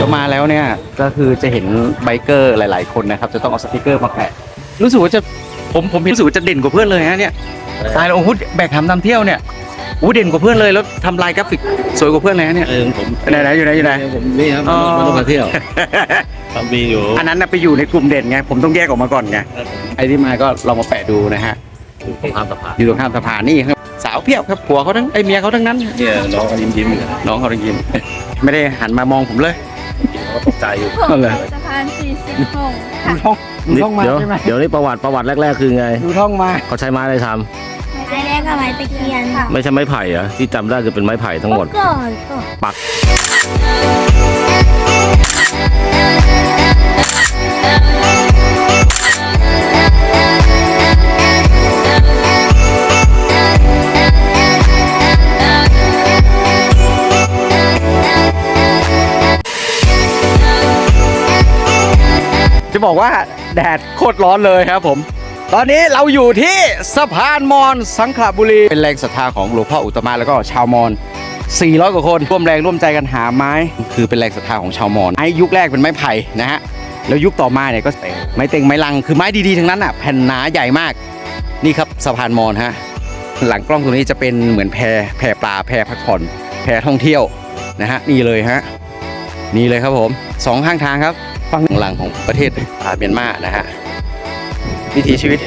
ดี๋ยวมาแล้วเนี่ยก็คือจะเห็นไบเกอร์หลาย ๆ คนนะครับ จะต้องเอาสติกเกอร์มาแปะรู้สึกว่าจะผมผมเห็นรู้สึกว่าจะเด่นกว่าเพื่อนเลยฮะเนี่ยตายแล้วโอ้โหแบกหำนำเที่ยวเนี่ยโอ้โหเด่นกว่าเพื่อนเลยแล้วทำลายกราฟิกสวยกว่าเพื่อนเลยฮะเนี่ยเออผมไหนไหนอยู่ไหนอยู่ไหนผมนี่ครับอ๋อมันต้องมาเที่ยวทำมีอยู่อันนั้นนะไปอยู่ในกลุ่มเด่นไงผมต้องแยกออกมาก่อนไงไอ้ที่มาก็ลองมาแปะดูนะฮะตรงข้ามสะพานอยู่ตรงข้ามสะพานนี่ครับสาวเพียบครับผัวเขาทั้งไอ้เมียเขาทั้งนั้นเนี่ยน้องก็ยิ้มยิ้มๆอยู่น้องเขาได้ยินไม่ได้หันมามองผมเลยเขา ก็ตกใจอยู่นั่นแหละสะพานสี่สิบหกดูท้องดูท้องมาเดี๋ยวใช่ไหมเดี๋ยวนี่ประวัติประวัติแรกๆคือไงดูท้องมาเขาใช้ไม้อะไรทไม้แรกกับไม้ตะเคียนค่ะำไม่ใช่ไม้ไผ่เหรอะที่จำได้คือเป็นไม้ไผ่ทั้งหมด ก่อนก่อนปัก จะบอกว่าแดดโคตรร้อนเลยครับผม ตอนนี้เราอยู่ที่สะพานมอญสังขละบุรี เป็นแรงศรัทธาของหลวงพ่ออุตตมะแล้วก็ชาวมอญ400 กว่าคนร่วมแรงร่วมใจกันหาไม้ คือเป็นแรงศรัทธาของชาวมอญไม้ยุคแรกเป็นไม้ไผ่นะฮะแล้วยุคต่อมาเนี่ยก็ไม้เต็งไม้ลังคือไม้ดีๆทั้งนั้นอะแผ่นหนาใหญ่มาก นี่ครับสะพานมอญฮะหลังกล้องตรงนี้จะเป็นเหมือนแพแพปลาแพพักผ่อนแพท่องเที่ยวนะฮะนี่เลยฮะนี่เลยครับผมสองข้างทางครับ ฝั่งหลังของประเทศเมียนมานะฮะวิถีชีวิต